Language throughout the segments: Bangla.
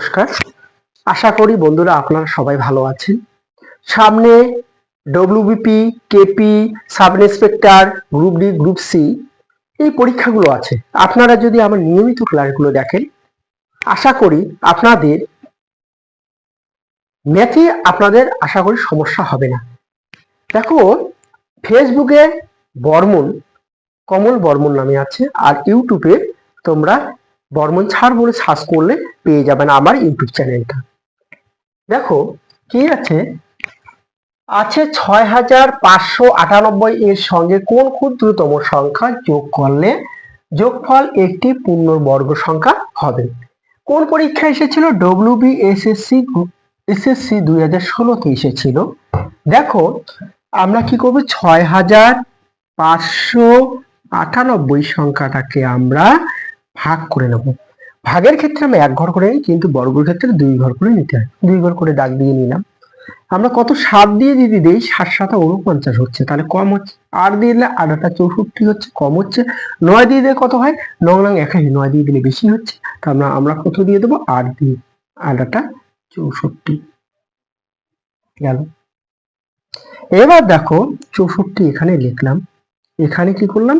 নমস্কার। আশা করি বন্ধুরা আপনারা সবাই ভালো আছেন। সামনে WBP KP sub inspector group D group C এই পরীক্ষাগুলো আছে। আপনারা যদি আমার নিয়মিত ক্লাসগুলো দেখেন, আশা করি আপনাদের ম্যাথে আপনাদের আশা করি সমস্যা হবে না। দেখো ফেসবুকে বর্মন, কমল বর্মন নামে আছে, আর ইউটিউবে তোমরা বর্মন ছাড় বলে সার্চ করলে পেয়ে যাবেন আমার ইউটিউব চ্যানেলটা। দেখো, কি আছে? আছে ছয় হাজার পাঁচশো আটানব্বই এর সঙ্গে কোন ক্ষুদ্রতম সংখ্যা যোগ করলে যোগফল একটি পূর্ণ বর্গ সংখ্যা হবে? কোন পরীক্ষা এসেছিল? ডব্লিউ বি এসএসসি এসএসসি দুই হাজার ষোলোতে এসেছিল। দেখো, আমরা কি করব? ছয় হাজার পাঁচশো আটানব্বই সংখ্যাটাকে আমরা ভাগ করে নেব। ভাগের ক্ষেত্রে আমরা এক ঘর করে নিই কিন্তু বর্গের ক্ষেত্রে দুই ঘর করে নিতে হয়। দুই ঘর করে দাগ দিয়ে নিলাম। আমরা কত সাত দিয়ে যদি দিই, সাত সাত উনপঞ্চাশ হচ্ছে। তাহলে কম হচ্ছে। আট দিয়ে দিলে আটাটা চৌষট্টি হচ্ছে, কম হচ্ছে। নয় দিয়ে দিলে কত হয়? নং নং একাশি। নয় দিয়ে দিলে বেশি হচ্ছে। তা আমরা আমরা কত দিয়ে দেবো? আট দিয়ে। আটাটা চৌষট্টি গেল। এবার দেখো, চৌষট্টি এখানে লিখলাম। এখানে কি করলাম?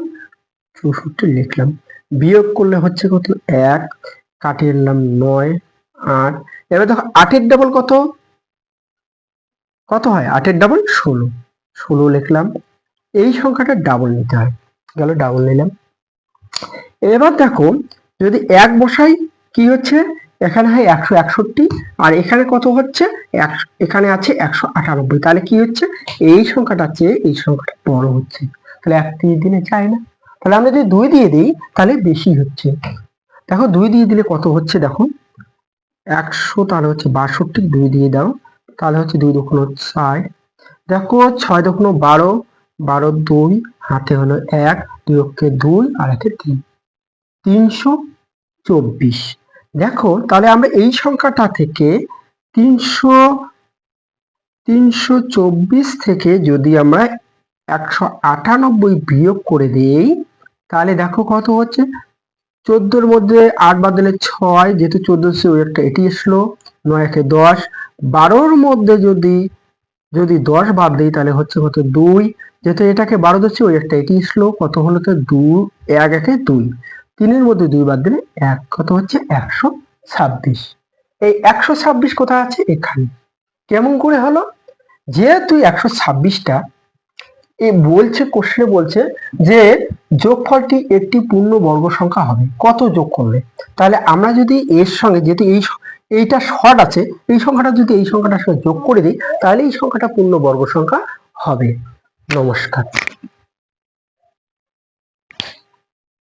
চৌষট্টি লিখলাম। বিয়োগ করলে হচ্ছে কত? এক কাটিয়ে নিলাম নয়, আট। এবার দেখো, আটের ডাবল কত? কত হয়? আটের ডাবল ষোলো। ষোলো লিখলাম। এই সংখ্যাটা ডাবল নিতে হয়। গেল ডাবল নিলাম। এবার দেখো, যদি এক বসাই, কি হচ্ছে? এখানে হয় একশো একষট্টি, আর এখানে কত হচ্ছে? এখানে আছে একশো আটানব্বই। তাহলে কি হচ্ছে? এই সংখ্যাটা চেয়ে এই সংখ্যাটা বড় হচ্ছে। তাহলে এক তিন দিনে চাই না। তাহলে আমরা যদি দুই দিয়ে দিই, তাহলে বেশি হচ্ছে। দেখো দুই দিয়ে দিলে কত হচ্ছে দেখো? একশো, তাহলে হচ্ছে বাষট্টি, দুই দিয়ে দাও। তাহলে হচ্ছে দুই দুগুণ ষাট। দেখো ছয় দুগুণ বারো বারো দুই, হাতে হলো এক, দুই অক্ষে দুই, আর হাতে তিন। তিনশো চব্বিশ। দেখো তাহলে আমরা এই সংখ্যাটা থেকে তিনশো তিনশো চব্বিশ থেকে যদি আমরা একশো আটানব্বই বিয়োগ করে দিই তাহলে দেখো কত হচ্ছে? চোদ্দোর মধ্যে আট বাদ দিলে ছয়, যেহেতু চোদ্দ একটা এটি এসলো, নয় একে দশ। বারোর মধ্যে যদি যদি দশ বাদ দিই, তাহলে হচ্ছে কত? দুই। যেহেতু এটাকে বারো দিচ্ছি ওই একটা এটি এসলো, কত হলো তো? দু এক একে দুই। তিনের মধ্যে দুই বাদ দিলে এক, কত হচ্ছে? একশো ছাব্বিশ। এই একশো ছাব্বিশ কোথায় আছে? এখানে। কেমন করে হলো? যেহেতু একশো ছাব্বিশটা এ বলছে কোশ্চেনে বলছে যে যোগফলটি একটি পূর্ণ বর্গ সংখ্যা হবে। কত যোগ করলে? তাহলে আমরা যদি এর সঙ্গে যেহেতু এই এইটা শর্ট আছে, এই সংখ্যাটা যদি এই সংখ্যাটার সঙ্গে যোগ করে দিই, তাহলে এই সংখ্যাটা পূর্ণ বর্গ সংখ্যা হবে। নমস্কার।